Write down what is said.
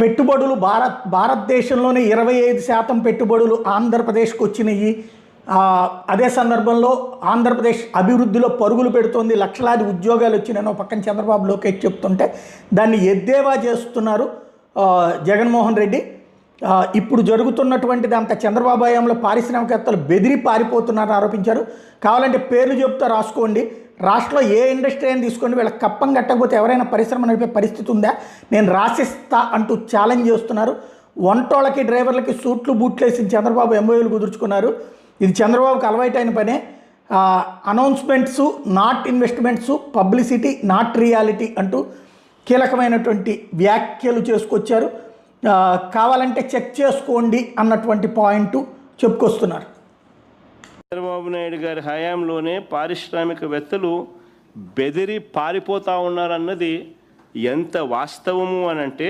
పెట్టుబడులు భారత్ భారతదేశంలోనే ఇరవై ఐదు శాతం పెట్టుబడులు ఆంధ్రప్రదేశ్కి వచ్చినాయి. అదే సందర్భంలో ఆంధ్రప్రదేశ్ అభివృద్ధిలో పరుగులు పెడుతోంది. లక్షలాది ఉద్యోగాలు వచ్చినాయని పక్కన చంద్రబాబు లోకేష్ చెప్తుంటే దాన్ని ఎద్దేవా చేస్తున్నారు జగన్మోహన్ రెడ్డి. ఇప్పుడు జరుగుతున్నటువంటిది అంత చంద్రబాబు హయాంలో పారిశ్రామికవేత్తలు బెదిరి పారిపోతున్నారని ఆరోపించారు. కావాలంటే పేర్లు చెప్తా రాసుకోండి. రాష్ట్రంలో ఏ ఇండస్ట్రీ అయినా తీసుకోండి. వీళ్ళకి కప్పం కట్టకపోతే ఎవరైనా పరిశ్రమ నడిపే పరిస్థితి ఉందా? నేను రాసిస్తా అంటూ ఛాలెంజ్ చేస్తున్నారు. వంటోళ్ళకి డ్రైవర్లకి సూట్లు బూట్లు వేసి చంద్రబాబు ఎంఓయూలు కుదుర్చుకున్నారు. ఇది చంద్రబాబుకి అలవాటైన పనే. Announcements not investments publicity not reality అంటూ కీలకమైనటువంటి వ్యాఖ్యలు చేసుకొచ్చారు. కావాలంటే చెక్ చేసుకోండి అన్నటువంటి పాయింట్ చెప్పుకొస్తున్నారు. చంద్రబాబు నాయుడు గారి హయాంలోనే పారిశ్రామికవేత్తలు బెదిరి పారిపోతా ఉన్నారన్నది ఎంత వాస్తవము అని అంటే